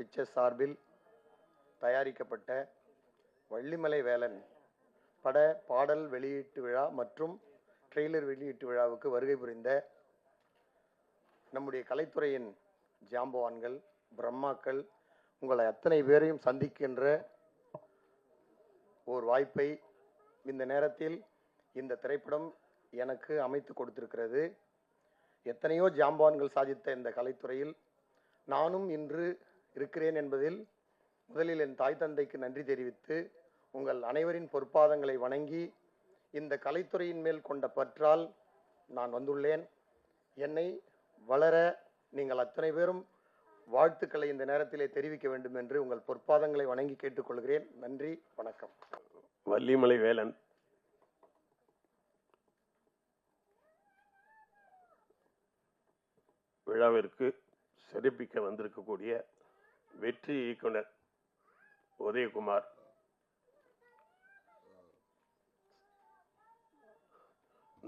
Pictures சார்பில் தயாரிக்கப்பட்ட வள்ளிமலை வேலன் பட பாடல் வெளியீட்டு விழா மற்றும் ட்ரெய்லர் வெளியீட்டு விழாவுக்கு வருகை புரிந்த நம்முடைய கலைத்துறையின் ஜாம்பவான்கள் பிரம்மாக்கள் உங்களை அத்தனை பேரையும் சந்திக்கின்ற ஒரு வாய்ப்பை இந்த நேரத்தில் இந்த திரைப்படம் எனக்கு அமைத்து கொடுத்திருக்கிறது. எத்தனையோ ஜாம்பவான்கள் சாதித்த இந்த கலைத்துறையில் நானும் இன்று இருக்கிறேன் என்பதில் முதலில் என் தாய் தந்தைக்கு நன்றி தெரிவித்து உங்கள் அனைவரின் பொற்பாதங்களை வணங்கி இந்த கலைத்துறையின் மேல் கொண்ட பற்றால் நான் வந்துள்ளேன். என்னை வளர நீங்கள் அத்தனை பேரும் வாழ்த்துக்களை இந்த நேரத்திலே தெரிவிக்க வேண்டும் என்று உங்கள் பொற்பாதங்களை வணங்கி கேட்டுக்கொள்கிறேன். நன்றி வணக்கம். வள்ளிமலை வேலன். விழாவிற்கு சிறப்பிக்க வந்திருக்கக்கூடிய வெற்றி இயக்குனர் உதயகுமார்.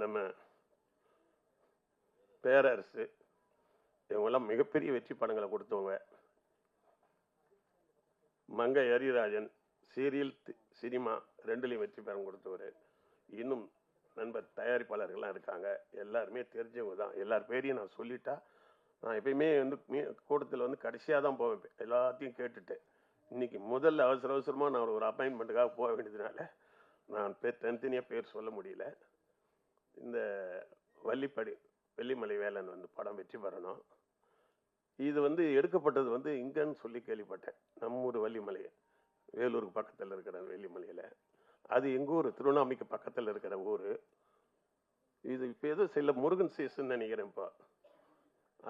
நம்ம பேரரசு இவங்கெல்லாம் மிகப்பெரிய வெற்றி படங்களை கொடுத்தவங்க. மங்கை ஹரிராஜன் சீரியல் சினிமா ரெண்டுலேயும் வெற்றி பெறம் கொடுத்தவர். இன்னும் நண்பர் தயாரிப்பாளர்கள்லாம் இருக்காங்க. எல்லாருமே தெரிஞ்சவங்க தான். எல்லார் பேரையும் நான் சொல்லிட்டா நான் எப்பயுமே வந்து மீ- கூட்டத்தில் வந்து கடைசியாக தான் போவேன் எல்லாத்தையும் கேட்டுட்டு. இன்றைக்கி முதல்ல அவசர அவசரமாக நான் ஒரு அப்பாயின்மெண்ட்டுக்காக போக வேண்டியதுனால நான் பேர் தனித்தனியாக பேர் சொல்ல முடியல. இந்த வள்ளிப்படி வெள்ளிமலை வேலன் வந்து படம் வெற்றி பெறணும். இது வந்து எடுக்கப்பட்டது வந்து இங்கன்னு சொல்லி கேள்விப்பட்டேன். நம்ம ஊர் வள்ளிமலை வேலூருக்கு பக்கத்தில் இருக்கிற வெள்ளிமலையில். அது எங்கள் ஊர்? திருவண்ணாமலைக்கு பக்கத்தில் இருக்கிற ஊர். இது இப்போ ஏதோ சில முருகன் சீசன் நினைக்கிறேன் இப்போ.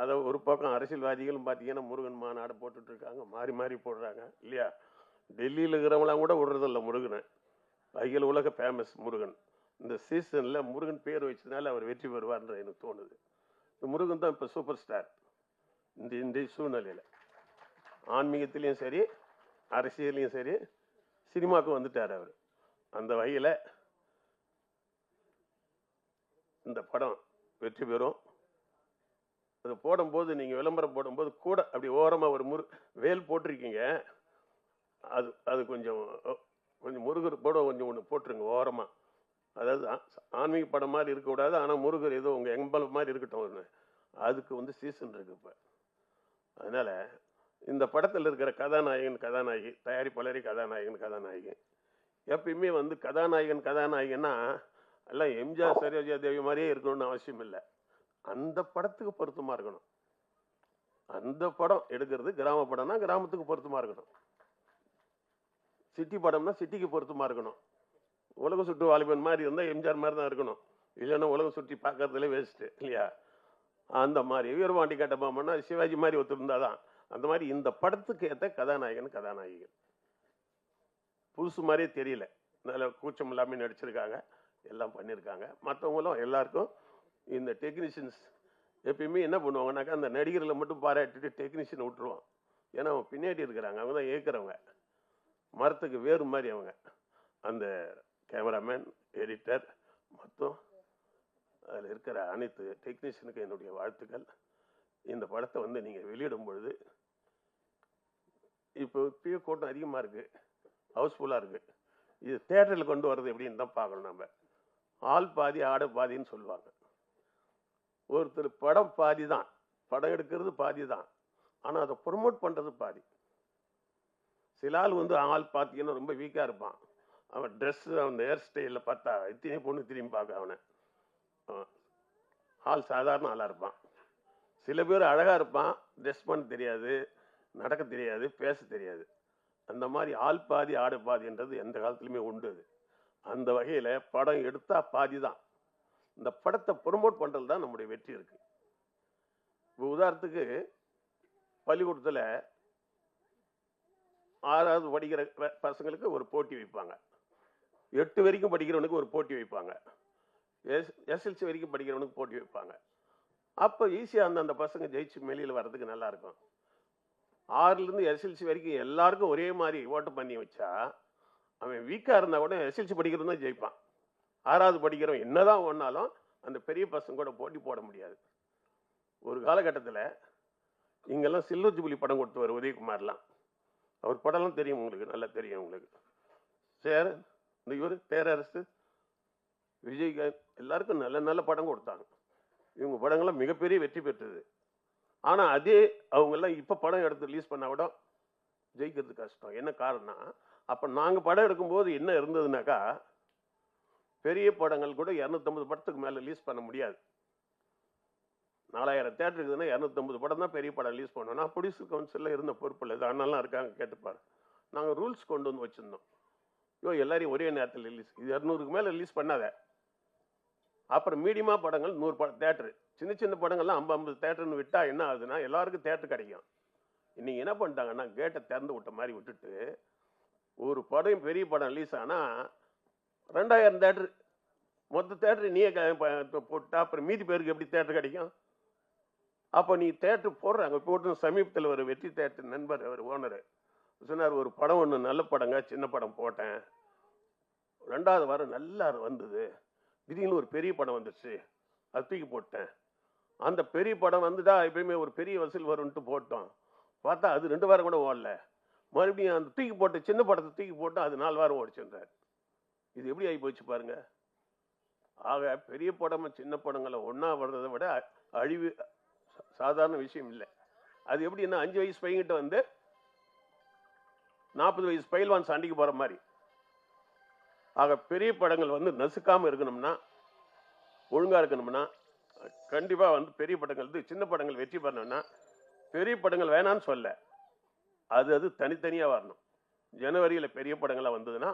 அதை ஒரு பக்கம் அரசியல்வாதிகளும் பார்த்தீங்கன்னா முருகன் மாநாடு போட்டுட்ருக்காங்க மாறி மாறி போடுறாங்க இல்லையா? டெல்லியில் இருக்கிறவங்களாம் கூட விடுறதில்ல முருகனை. அகில உலக ஃபேமஸ் முருகன். இந்த சீசனில் முருகன் பேர் வச்சதுனால அவர் வெற்றி பெறுவார்ன்ற எனக்கு தோணுது. இந்த முருகன் தான் இப்போ சூப்பர் ஸ்டார் இந்த இந்த சூழ்நிலையில். ஆன்மீகத்துலேயும் சரி அரசியலையும் சரி சினிமாவுக்கு வந்துட்டார் அவர். அந்த வகையில் இந்த படம் வெற்றி பெறும். அது போடும்போது நீங்கள் விளம்பரம் போடும்போது கூட அப்படி ஓரமாக ஒரு முரு வேல் போட்டிருக்கீங்க. அது அது கொஞ்சம் கொஞ்சம் முருகர் போட கொஞ்சம் ஒன்று போட்டுருங்க ஓரமாக அதாவது ஆ- ஆன்மீக படம் மாதிரி இருக்கக்கூடாது ஆனால் முருகர் ஏதோ உங்கள் எம்பலம் மாதிரி இருக்கட்டும் ஒன்று அதுக்கு வந்து சீசன் இருக்குது இப்போ. அதனால் இந்த படத்தில் இருக்கிற கதாநாயகன் கதாநாயகி தயாரிப்பாளரி கதாநாயகன் கதாநாயகி எப்பயுமே வந்து கதாநாயகன் கதாநாயகன்னா எல்லாம் எம்ஜிஆர் சரோஜா தேவி மாதிரியே இருக்கணும்னு அவசியம் இல்லை. அந்த படத்துக்கு பொருத்தமாக இருக்கணும். அந்த படம் எடுக்கிறது கிராம படம்னா கிராமத்துக்கு பொருத்தமாக இருக்கணும். சிட்டி படம்னா சிட்டிக்கு பொருத்தமாக இருக்கணும். உலக சுற்று வாலிபன் மாதிரி இருந்தால் எம்ஜிஆர் மாதிரி தான் இருக்கணும். இல்லைன்னா உலக சுற்றி பார்க்கறதுல வேஸ்ட்டு இல்லையா? அந்த மாதிரி வீரபாண்டி கட்டபொம்மன்னா சிவாஜி மாதிரி ஒருத்தர் தான் அந்த மாதிரி இந்த படத்துக்கு ஏற்ற கதாநாயகன் கதாநாயகிகள். புதுசு மாதிரியே தெரியல. நல்ல கூச்சம் இல்லாமல் நடிச்சிருக்காங்க. எல்லாம் பண்ணியிருக்காங்க மற்றவங்களும் எல்லாருக்கும் இந்த டெக்னீஷியன்ஸ் எப்பயுமே என்ன பண்ணுவாங்கனாக்கா அந்த நடிகர்களை மட்டும் பாராட்டிட்டு டெக்னீஷியனை விட்டுருவான். ஏன்னா அவங்க பின்னாடி இருக்கிறாங்க. அவங்க தான் ஏற்கிறவங்க மரத்துக்கு வேறு மாதிரி அவங்க. அந்த கேமராமேன் எடிட்டர் மொத்தம் அதில் இருக்கிற அனைத்து டெக்னீஷியனுக்கு என்னுடைய வாழ்த்துக்கள். இந்த படத்தை வந்து நீங்கள் வெளியிடும் பொழுது இப்போ இப்பயே கூட்டம் அதிகமாக இருக்குது ஹவுஸ்ஃபுல்லாக இருக்குது இது தேட்டரில் கொண்டு வர்றது எப்படின்னு தான் பார்க்கணும் நம்ம. ஆள் பாதி ஆடு பாதின்னு சொல்லுவாங்க. ஒருத்தர் படம் பாதி தான் படம் எடுக்கிறது பாதி தான் ஆனால் அதை ப்ரொமோட் பண்ணுறது பாதி. சில ஆள் வந்து ஆள் பார்த்தீங்கன்னா ரொம்ப வீக்காக இருப்பான். அவன் ட்ரெஸ்ஸு அவன் ஹேர் ஸ்டைலில் பார்த்தா இத்தனை பொண்ணு திரும்பி பார்க்க அவனை. அவன் ஆள் சாதாரண ஆளாக இருப்பான். சில பேர் அழகாக இருப்பான். ட்ரெஸ் பண்ண தெரியாது நடக்க தெரியாது பேச தெரியாது. அந்த மாதிரி ஆள் பாதி ஆடு பாதின்றது எந்த காலத்துலையுமே உண்டு அது. அந்த வகையில் படம் எடுத்தால் பாதி தான் இந்த படத்தை ப்ரொமோட் பண்ணுறது தான் நம்முடைய வெற்றி இருக்கு. இப்போ உதாரணத்துக்கு பள்ளிக்கூடத்தில் ஆறாவது படிக்கிற பசங்களுக்கு ஒரு போட்டி வைப்பாங்க. எட்டு வரைக்கும் படிக்கிறவனுக்கு ஒரு போட்டி வைப்பாங்க. எஸ் எஸ்எல்சி வரைக்கும் படிக்கிறவனுக்கு போட்டி வைப்பாங்க. அப்போ ஈஸியாக அந்த அந்த பசங்க ஜெயிச்சு வெளியில் வர்றதுக்கு நல்லா இருக்கும். ஆறுலேருந்து எஸ்எல்சி வரைக்கும் எல்லாருக்கும் ஒரே மாதிரி ஓட்டு பண்ணி வச்சா அவன் வீக்காக இருந்தால் கூட எஸ்எல்சி படிக்கிறது தான் ஜெயிப்பான். ஆறாவது படிக்கிறவன் என்னதான் ஒன்றாலும் அந்த பெரிய பசங்க கூட போட்டி போட முடியாது. ஒரு காலகட்டத்தில் இங்கெல்லாம் சில்வர் ஜூபிலி படம் கொடுத்தவர் உதயகுமார்லாம். அவர் படம்லாம் தெரியும் உங்களுக்கு நல்லா தெரியும் உங்களுக்கு. சேர இந்த இவர் பேரரசு விஜய்காந்த் எல்லாருக்கும் நல்ல நல்ல படம் கொடுத்தாங்க. இவங்க படங்கள்லாம் மிகப்பெரிய வெற்றி பெற்றது. ஆனால் அதே அவங்கெல்லாம் இப்போ படம் எடுத்து ரிலீஸ் பண்ண விட ஜெயிக்கிறது கஷ்டம். என்ன காரணம் அப்போ நாங்கள் படம் எடுக்கும்போது என்ன இருந்ததுனாக்கா பெரிய படங்கள் கூட இரநூத்தம்பது படத்துக்கு மேலே ரிலீஸ் பண்ண முடியாது. நாலாயிரம் தேட்டர் இருக்குதுன்னா இரநூத்தம்பது படம் தான் பெரிய படம் ரிலீஸ் நான் ப்ரொடியூசர் கவுன்சிலில் இருந்த பொறுப்பில் இது அண்ணெல்லாம் இருக்காங்க கேட்டுப்பாரு. நாங்கள் ரூல்ஸ் கொண்டு வந்து வச்சுருந்தோம். ஐயோ எல்லாரையும் ஒரே நேரத்தில் ரிலீஸ் இது இரநூறுக்கு மேலே ரிலீஸ் பண்ணாத. அப்புறம் மீடியமாக படங்கள் நூறு படம் தேட்டரு சின்ன சின்ன படங்கள்லாம் ஐம்பது ஐம்பது தேட்டர்னு விட்டால் என்ன ஆகுதுன்னா எல்லாருக்கும் தேட்டர் கிடைக்கும். இன்றைக்கி என்ன பண்ணிட்டாங்கன்னா கேட்டை திறந்து விட்ட மாதிரி விட்டுட்டு ஒரு படம் பெரிய படம் ரிலீஸ் ஆனால் ரெண்டாயிரம் தேட்டரு. மொத்த தேட்டரு நீயே போட்டால் அப்புறம் மீதி பேருக்கு எப்படி தேட்டர் கிடைக்கும்? அப்போ நீ தேட்டர் போடுறாங்க போட்டு சமீபத்தில் ஒரு வெற்றி தேட்டர் நண்பர் அவர் ஓனர். சொன்னார் ஒரு படம் ஒன்று நல்ல படங்க சின்ன படம் போட்டேன். ரெண்டாவது வாரம் நல்லா வந்தது. திடீர்னு ஒரு பெரிய படம் வந்துடுச்சு அது தூக்கி போட்டேன். அந்த பெரிய படம் வந்துட்டா எப்பயுமே ஒரு பெரிய வசூல் வரும்ன்ட்டு போட்டோம். பார்த்தா அது ரெண்டு வாரம் கூட ஓடல. மறுபடியும் அந்த தூக்கி போட்டு சின்ன படத்தை தூக்கி போட்டு அது நாலு வாரம் ஓடிச்சுன்றார். இது எப்படி ஆகி போச்சு பாருங்க. ஆக பெரிய படம் சின்ன படங்களை ஒன்றா வர்றதை விட அழிவு சாதாரண விஷயம் இல்லை. அது எப்படின்னா அஞ்சு வயசு பையன்கிட்ட வந்து நாற்பது வயசு பயில்வான் சண்டைக்கு போகிற மாதிரி. ஆக பெரிய படங்கள் வந்து நசுக்காமல் இருக்கணும்னா ஒழுங்காக இருக்கணும்னா கண்டிப்பாக வந்து பெரிய படங்கள் இது சின்ன படங்கள் வெற்றி பெறணும்னா பெரிய படங்கள் வேணான்னு சொல்ல. அது அது தனித்தனியாக வரணும். ஜனவரியில் பெரிய படங்களாக வந்ததுன்னா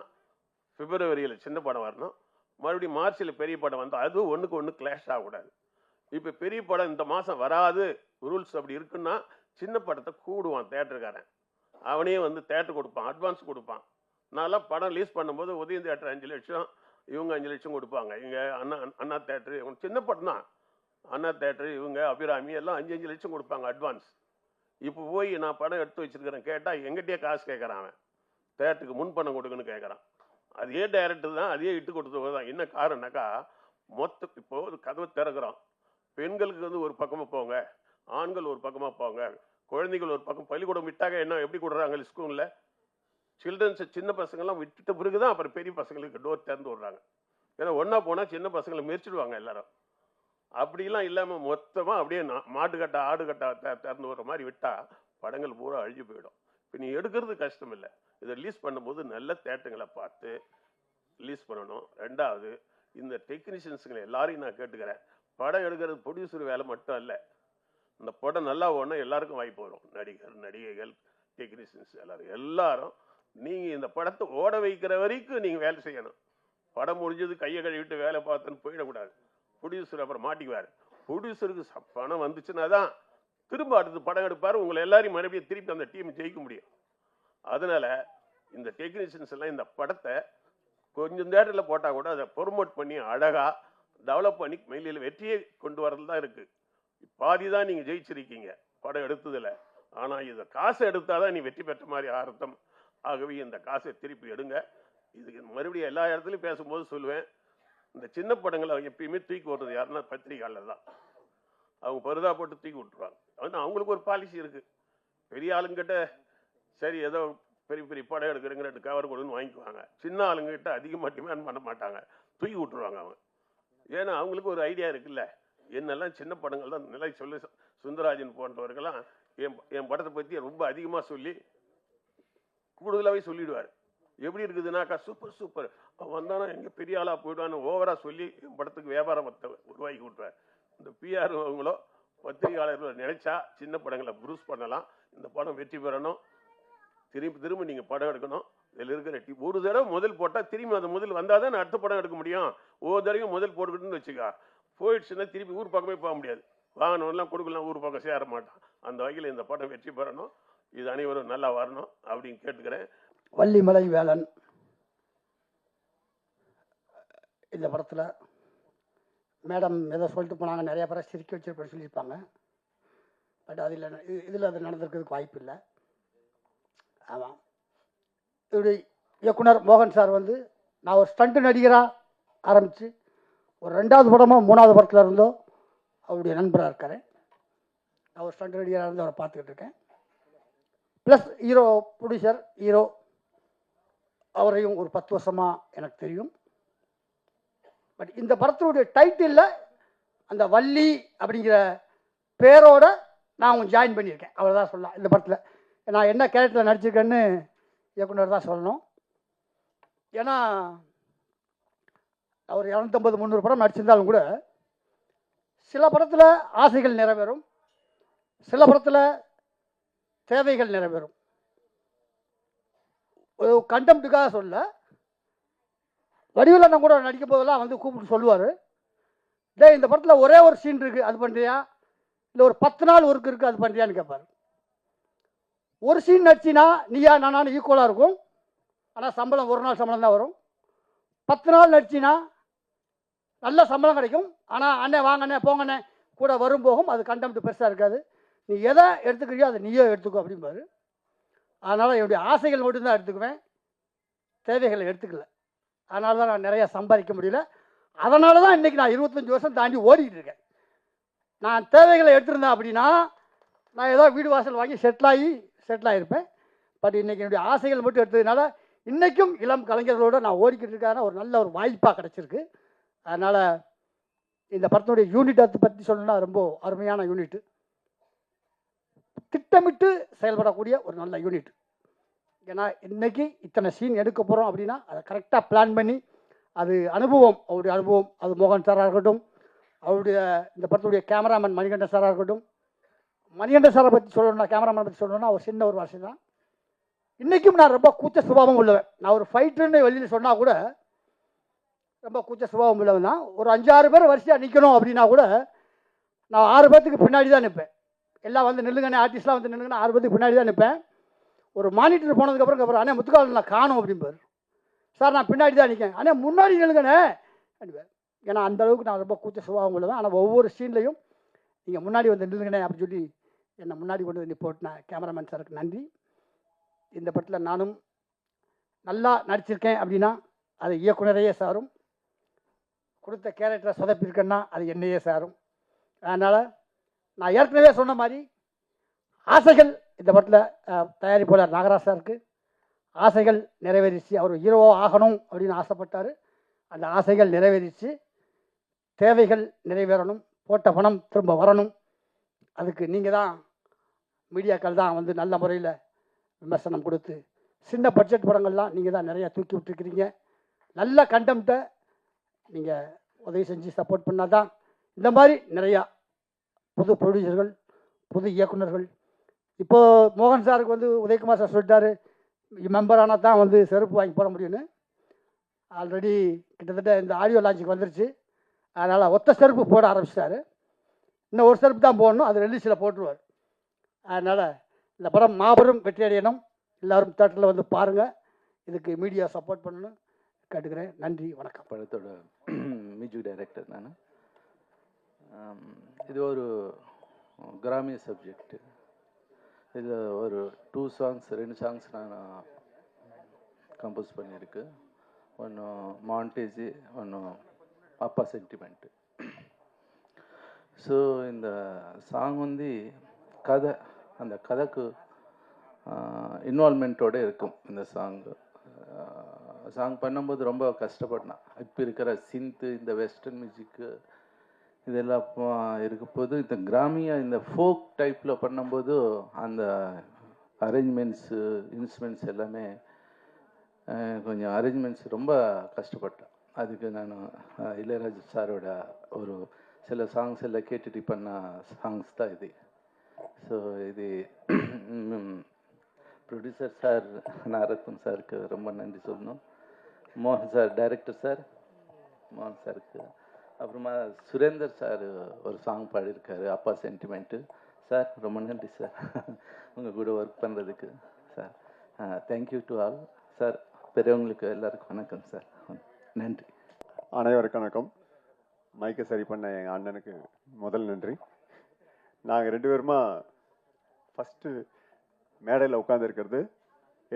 பிப்ரவரியில் சின்ன படம் வரணும். மறுபடியும் மார்ச்சில் பெரிய படம் வந்தால் அதுவும் ஒன்றுக்கு ஒன்று கிளாஷ் ஆகக்கூடாது. இப்போ பெரிய படம் இந்த மாதம் வராது. ரூல்ஸ் அப்படி இருக்குன்னா சின்ன படத்தை கூடுவான் தேட்டருக்காரன் அவனே வந்து தேட்டர் கொடுப்பான் அட்வான்ஸ் கொடுப்பான். நான்லாம் படம் ரிலீஸ் பண்ணும்போது உதயம் தேட்டர் அஞ்சு லட்சம் இவங்க அஞ்சு லட்சம் கொடுப்பாங்க. இங்கே அண்ணா அண்ணா தேட்டரு இவங்க சின்ன படம் தான். அண்ணா தேட்டரு இவங்க அபிராமி எல்லாம் அஞ்சு அஞ்சு லட்சம் கொடுப்பாங்க அட்வான்ஸ் இப்போ போய் நான் படம் எடுத்து வச்சிருக்கிறேன். கேட்டால் எங்கிட்டே காசு கேட்குறான் அவன். தேட்டருக்கு முன் பணம் கொடுக்குன்னு கேட்குறான் அதே டைரக்டர் தான் அதே இட்டு கொடுத்தவங்க தான். என்ன காரணம்னாக்கா மொத்த இப்போ ஒரு கதவை திறக்கிறோம் பெண்களுக்கு வந்து ஒரு பக்கமாக போங்க ஆண்கள் ஒரு பக்கமாக போங்க குழந்தைகள் ஒரு பக்கம் பள்ளிக்கூடம் விட்டாங்க என்ன எப்படி கொடுறாங்க ஸ்கூலில் சில்ட்ரன்ஸை சின்ன பசங்கள்லாம் விட்டுட்ட பிறகு தான் அப்புறம் பெரிய பசங்களுக்கு டோர் திறந்து விடுறாங்க. ஏன்னா ஒன்றா போனால் சின்ன பசங்களை மெரிச்சிடுவாங்க எல்லாரும். அப்படிலாம் இல்லாமல் மொத்தமாக அப்படியே மாட்டுக்கட்டா மாட்டுக்கட்டை திறந்து விடுற மாதிரி விட்டால் படங்கள் பூரா அழிஞ்சு போயிடும். இப்போ நீ எடுக்கிறது கஷ்டம் இல்லை இதை ரிலீஸ் பண்ணும்போது நல்ல தேட்டங்களை பார்த்து ரிலீஸ் பண்ணணும். ரெண்டாவது இந்த டெக்னீஷியன்ஸுங்களை எல்லாரையும் நான் கேட்டுக்கிறேன். படம் எடுக்கிறது ப்ரொடியூசர் வேலை மட்டும் அல்ல. இந்த படம் நல்லா ஓடணும் எல்லாருக்கும் வாய்ப்பு வரும். நடிகர் நடிகைகள் டெக்னீஷியன்ஸ் எல்லாரும் எல்லாரும் நீங்கள் இந்த படத்தை ஓட வைக்கிற வரைக்கும் நீங்கள் வேலை செய்யணும். படம் முடிஞ்சது கையை கழுவிட்டு வேலை பார்த்துன்னு போயிடக்கூடாது. ப்ரொடியூசர் அப்புறம் மாட்டிக்குவார். ப்ரொடியூசருக்கு பணம் வந்துச்சுன்னா தான் திரும்ப அடுத்து படம் எடுப்பார் உங்களை எல்லாரையும் மறுபடியும் திருப்பி அந்த டீம் ஜெயிக்க முடியும். அதனால் இந்த டெக்னீஷியன்ஸ் எல்லாம் இந்த படத்தை கொஞ்சம் தேட்டரில் போட்டால் கூட அதை ப்ரொமோட் பண்ணி அழகாக டெவலப் பண்ணி மெயிலில் வெற்றியை கொண்டு வரது தான் இருக்குது பாதி தான் நீங்கள் ஜெயிச்சிருக்கீங்க படம் எடுத்ததில். ஆனால் இதை காசை எடுத்தால் தான் நீ வெற்றி பெற்ற மாதிரி அர்த்தம் ஆகவே இந்த காசை திருப்பி எடுங்க. இதுக்கு மறுபடியும் எல்லா இடத்துலையும் பேசும்போது சொல்லுவேன். இந்த சின்ன படங்களை எப்பயுமே தூக்கி ஓடுறது யாருன்னா பத்திரிகையாளர் தான். அவங்க பருதா போட்டு தூக்கி விட்டுருவாங்க ஆனால் அவங்களுக்கு ஒரு பாலிசி இருக்குது பெரிய ஆளுங்கிட்ட சரி ஏதோ பெரிய பெரிய படம் எடுக்கிறங்க ரெண்டு கவர் கொடுன்னு வாங்கிக்குவாங்க. சின்ன ஆளுங்கிட்ட அதிகமாக டிமாண்ட் பண்ண மாட்டாங்க. தூக்கி விட்டுருவாங்க அவங்க. ஏன்னா அவங்களுக்கு ஒரு ஐடியா இருக்குல்ல. என்னெல்லாம் சின்ன படங்கள் தான் நிலை சொல்லி சுந்தரராஜன் போன்றவர்கள்லாம் என் என் படத்தை பற்றி ரொம்ப அதிகமாக சொல்லி கூடுதலாகவே சொல்லிடுவார். எப்படி இருக்குதுன்னாக்கா சூப்பர் சூப்பர் அவன் வந்தானா எங்கே பெரிய ஆளாக போயிடுவான்னு ஓவராக சொல்லி என் படத்துக்கு வியாபாரத்தை உருவாக்கி விட்டுருவார் இந்த பிஆர் அவங்களோ பத்திரிகையாளர்களோ நினைச்சா சின்ன படங்களை ப்ரூஸ் பண்ணலாம். இந்த படம் வெற்றி பெறணும். திரும்பி திரும்ப நீங்கள் படம் எடுக்கணும். இதில் இருக்கிற டி ஒரு தடவை முதல் போட்டால் திரும்பி அந்த முதல் வந்தால் தான் அடுத்த படம் எடுக்க முடியும். ஒவ்வொரு தடவையும் முதல் போட்டுக்கிட்டுன்னு வச்சுக்கா. போயிடுச்சுன்னா திருப்பி ஊர் பக்கமே போக முடியாது. வாகனம்லாம் கொடுக்கலாம் ஊர் பக்கம் சேர மாட்டான். அந்த வகையில் இந்த படம் வெற்றி பெறணும். இது அனைவரும் நல்லா வரணும் அப்படின்னு கேட்டுக்கிறேன். வள்ளிமலை வேலன் இந்த படத்தில் மேடம் ஏதோ சொல்லிட்டு போனாங்க நிறைய பேரை சிரிக்க வச்சிருப்பேன் சொல்லியிருப்பாங்க. பட் அதில் இதில் அது நடந்திருக்கிறதுக்கு வாய்ப்பு இல்லை. ஆமாம் இப்படி இயக்குனர் மோகன் சார் வந்து நான் ஒரு ஸ்டண்ட் நடிகராக ஆரம்பித்து ஒரு ரெண்டாவது படமோ மூணாவது படத்தில் இருந்தோ அவருடைய நண்பராக இருக்கார். நான் ஒரு ஸ்டண்ட் நடிகராக இருந்து அவரை பார்த்துக்கிட்டு இருக்கேன். ப்ளஸ் ஹீரோ ப்ரொடியூசர் ஹீரோ அவரையும் ஒரு பத்து வருஷமாக எனக்கு தெரியும். பட் இந்த படத்தினுடைய டைட்டிலில் அந்த வள்ளி அப்படிங்கிற பேரோட நான் அவங்க ஜாயின் பண்ணியிருக்கேன். அவ்வளோதான் சொல்லலாம் இந்த படத்தில். நான் என்ன கேரக்டரில் நடிச்சிருக்கேன்னு இயக்குனர் தான் சொல்லணும். ஏன்னா அவர் இரநூத்தம்பது முந்நூறு படம் நடிச்சிருந்தாலும் கூட சில படத்தில் ஆசைகள் நிறைவேறும். சில படத்தில் தேவைகள் நிறைவேறும். ஒரு கண்டெம்ட்டுக்காக சொல்ல வடிவில் கூட நடிக்க போதெல்லாம் வந்து கூப்பிட்டு சொல்லுவார். டே இந்த படத்தில் ஒரே ஒரு சீன் இருக்குது அது பண்ணுறியா இல்லை ஒரு பத்து நாள் ஒர்க் இருக்குது அது பண்ணுறியான்னு கேட்பார் ஒரு சீன் நடிச்சினா நீயா நானானு ஈக்குவலாக இருக்கும். ஆனால் சம்பளம் ஒரு நாள் சம்பளம் தான் வரும். பத்து நாள் நடிச்சினா நல்ல சம்பளம் கிடைக்கும். ஆனால் அண்ணே வாங்கண்ணே போங்கண்ணே கூட வரும் போகும். அது கண்டெம்ட் பெருசாக இருக்காது. நீ எதை எடுத்துக்கிறியோ அதை நீயோ எடுத்துக்கோ அப்படிம்பாரு. அதனால் என்னுடைய ஆசைகள் மட்டும்தான் எடுத்துக்குவேன். தேவைகளை எடுத்துக்கல. அதனால தான் நான் நிறையா சம்பாதிக்க முடியல. அதனால தான் இன்றைக்கி நான் இருபத்தஞ்சி வருஷம் தாண்டி ஓடிக்கிட்டு இருக்கேன். நான் தேவைகளை எடுத்திருந்தேன் அப்படின்னா நான் ஏதோ வீடு வாசல் வாங்கி செட்டிலாகி செட்டில் ஆகிருப்பேன் பட் இன்றைக்கி என்னுடைய ஆசைகள் மட்டும் எடுத்ததுனால இன்றைக்கும் இளம் கலைஞர்களோடு நான் ஓடிக்கிட்டு இருக்கான. ஒரு நல்ல ஒரு வாய்ப்பாக கிடச்சிருக்கு. அதனால் இந்த படத்தினுடைய யூனிட் அதை பற்றி சொல்லணும்னா ரொம்ப அருமையான யூனிட்டு திட்டமிட்டு செயல்படக்கூடிய ஒரு நல்ல யூனிட் ஏன்னா இன்றைக்கி இத்தனை சீன் எடுக்க போகிறோம் அப்படின்னா அதை கரெக்டாக பிளான் பண்ணி அது அனுபவம் அவருடைய அனுபவம் அது மோகன் சாராக இருக்கட்டும் அவருடைய இந்த படத்துடைய கேமராமேன் மணிகண்ட சாராக இருக்கட்டும். மணிகண்ட சாரை பற்றி சொல்லணும்னா கேமராமேன் பற்றி சொல்லணும்னா அவர் சின்ன ஒரு வாசி தான். இன்றைக்கும் நான் ரொம்ப கூச்ச சுபாவம் உள்ளவன். நான் ஒரு ஃபைட்டுன்னு வெளியில் சொன்னால் கூட ரொம்ப கூச்ச சுபாவம் உள்ளவன் தான். ஒரு அஞ்சாறு பேர் வரிசையாக நிற்கணும் அப்படின்னா கூட நான் ஆறு பேர்த்துக்கு பின்னாடி தான் நிற்பேன் எல்லாம் வந்து நில்லுங்கண்ணே ஆர்டிஸ்ட்லாம் வந்து நில்லுங்கண்ணே ஆறு பேர்த்துக்கு பின்னாடி தான் நிற்பேன் ஒரு மானிட்டர் போனதுக்கப்புறம் அப்புறம் அண்ணே முத்துக்கால் நான் காணும் அப்படிம்பார் சார் நான் பின்னாடி தான் நிற்கேன் அண்ணே முன்னாடி நில்லுங்கண்ணே. அப்படிம்பார். ஏன்னா அந்த அளவுக்கு நான் ரொம்ப கூச்ச சுபாவம் உள்ளவன். ஆனால் ஒவ்வொரு சீன்லையும் நீங்கள் முன்னாடி வந்து நில்லுங்கண்ணே அப்படின்னு சொல்லி என்னை முன்னாடி கொண்டு வந்து போட்டினேன் கேமராமேன் சாருக்கு நன்றி. இந்த படத்தில் நானும் நல்லா நடிச்சிருக்கேன் அப்படின்னா அது இயக்குனரையே சாரும். கொடுத்த கேரக்டரை சொதப்பிருக்கேன்னா அது என்னையே சாரும். அதனால் நான் ஏற்கனவே சொன்ன மாதிரி ஆசைகள் இந்த படத்தில் தயாரிப்பாளர் நாகராஜ் சாருக்கு. ஆசைகள் நிறைவேறிச்சு. அவர் ஹீரோவாக ஆகணும் அப்படின்னு ஆசைப்பட்டார். அந்த ஆசைகள் நிறைவேறிச்சு. தேவைகள் நிறைவேறணும். போட்ட பணம் திரும்ப வரணும். அதுக்கு நீங்கள் தான் மீடியாக்கள் தான் வந்து நல்ல முறையில் விமர்சனம் கொடுத்து சின்ன பட்ஜெட் படங்கள்லாம் நீங்கள் தான் நிறையா தூக்கி விட்டுருக்கிறீங்க. நல்ல கண்டெம்ட்டை நீங்கள் உதவி செஞ்சு சப்போர்ட் பண்ணால் தான் இந்த மாதிரி நிறையா புது ப்ரொடியூசர்கள் புது இயக்குனர்கள் இப்போது மோகன் சாருக்கு வந்து உதயகுமார் சார் சொல்லிட்டாரு மெம்பர் ஆனால் தான் வந்து செருப்பு வாங்கி போட முடியும்னு. ஆல்ரெடி கிட்டத்தட்ட இந்த ஆடியோ லான்ச்சுக்கு வந்துருச்சு. அதனால் ஒத்த செருப்பு போட ஆரம்பிச்சிட்டாரு. இன்னும் ஒரு செருப்பு தான் போடணும் அது ரிலீஸில் போட்டுருவார். அதனால் இந்த படம் மாபெரும் வெற்றி அடையணும். எல்லோரும் தேட்டரில் வந்து பாருங்கள் இதுக்கு மீடியா சப்போர்ட் பண்ணணும். கேட்டுக்கிறேன். நன்றி வணக்கம். படத்தோட மியூசிக் டைரக்டர் நான். இது ஒரு கிராமிய சப்ஜெக்ட் இது ஒரு டூ சாங்ஸ் ரெண்டு சாங்ஸ் நான் கம்போஸ் பண்ணியிருக்கு. ஒன்று மாண்டேஜி ஒன்று அப்பா சென்டிமெண்ட்டு ஸோ இந்த சாங் வந்து கதை அந்த கதைக்கு இன்வால்மெண்ட்டோடு இருக்கும் இந்த சாங்கு சாங் பண்ணும்போது ரொம்ப கஷ்டப்பட்டேன் இப்போ இருக்கிற சிந்து இந்த வெஸ்டர்ன் மியூசிக்கு இதெல்லாம் இருக்கும்போது இந்த கிராமிய இந்த ஃபோக் டைப்பில் பண்ணும்போது அந்த அரேஞ்ச்மெண்ட்ஸு இன்ஸ்ட்ருமெண்ட்ஸ் எல்லாமே கொஞ்சம் அரேஞ்ச்மெண்ட்ஸ் ரொம்ப கஷ்டப்பட்டேன். அதுக்கு நான் இளையராஜ் இளையராஜா சாரோட ஒரு சில சாங்ஸ் எல்லாம் கேட்டுட்டு பண்ண சாங்ஸ் தான் இது. ஸோ இது ப்ரொடியூசர் சார் நாரத்தன் சாருக்கு ரொம்ப நன்றி சொல்லணும். மோகன் சார் டைரக்டர் சார். மோகன் சாருக்கு அப்புறமா சுரேந்தர் சார் ஒரு சாங் பாடியிருக்காரு அப்பா சென்டிமெண்ட்டு சார் ரொம்ப நன்றி சார். உங்கள் கூட ஒர்க் பண்ணுறதுக்கு sir. Thank you to all sir பெரியவங்களுக்கு எல்லாருக்கும் வணக்கம் சார். நன்றி. அனைவருக்கும் வணக்கம். மைக்கை சரி பண்ண எங்கள் அண்ணனுக்கு முதல் நன்றி. நாங்கள் ரெண்டு பேருமா ஃபஸ்ட்டு மேடையில் உட்காந்துருக்கிறது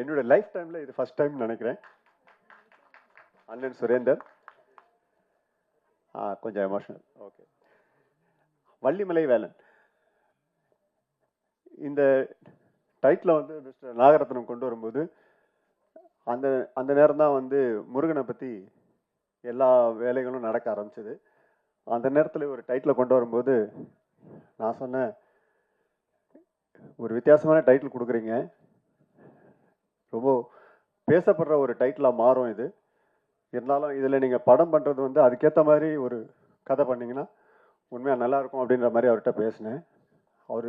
என்னோட லைஃப் டைமில் இது ஃபஸ்ட் டைம் நினைக்கிறேன். அண்ணன் சுரேந்தர். கொஞ்சம் எமோஷனல் ஓகே வள்ளிமலை வேலன். இந்த டைட்டில் வந்து மிஸ்டர் நாகரத்னம் கொண்டு வரும்போது அந்த அந்த நேரம் தான் வந்து முருகனை பற்றி எல்லா வேலைகளும் நடக்க ஆரம்பிச்சது. அந்த நேரத்தில் ஒரு டைட்டில் கொண்டு வரும்போது நான் சொன்னேன் ஒரு வித்தியாசமான டைட்டில் கொடுக்குறீங்க. ரொம்ப பேசப்படுற ஒரு டைட்டிலாக மாறும் இது. இருந்தாலும் இதில் நீங்கள் படம் பண்ணுறது வந்து அதுக்கேற்ற மாதிரி ஒரு கதை பண்ணிங்கன்னா உண்மையாக நல்லாயிருக்கும் அப்படின்ற மாதிரி அவர்கிட்ட பேசினேன். அவர்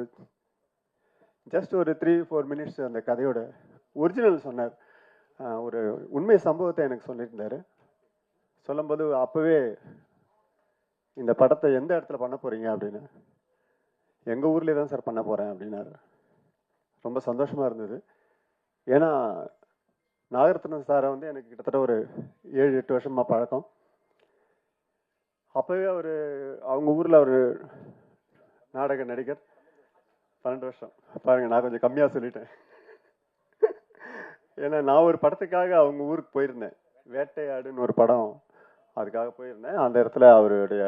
ஜஸ்ட் ஒரு த்ரீ ஃபோர் மினிட்ஸ் அந்த கதையோட ஒரிஜினல் சொன்னார். ஒரு உண்மை சம்பவத்தை எனக்கு சொல்லியிருந்தார். சொல்லும்போது அப்போவே இந்த படத்தை எந்த இடத்துல பண்ண போகிறீங்க அப்படின்னு. எங்கள் ஊர்லேயே தான் சார் பண்ண போகிறேன் அப்படின்னாரு. ரொம்ப சந்தோஷமாக இருந்தது. ஏன்னா நாகரத்னம் சாரை வந்து எனக்கு கிட்டத்தட்ட ஒரு ஏழு எட்டு வருஷமாக பழக்கம். அப்போவே அவர் அவங்க ஊரில் ஒரு நாடக நடிகர். பன்னெண்டு வருஷம். பாருங்கள் நான் கொஞ்சம் கம்மியாக சொல்லிட்டேன். ஏன்னா நான் ஒரு படத்துக்காக அவங்க ஊருக்கு போயிருந்தேன். வேட்டையாடுன்னு ஒரு படம் அதுக்காக போயிருந்தேன். அந்த இடத்துல அவருடைய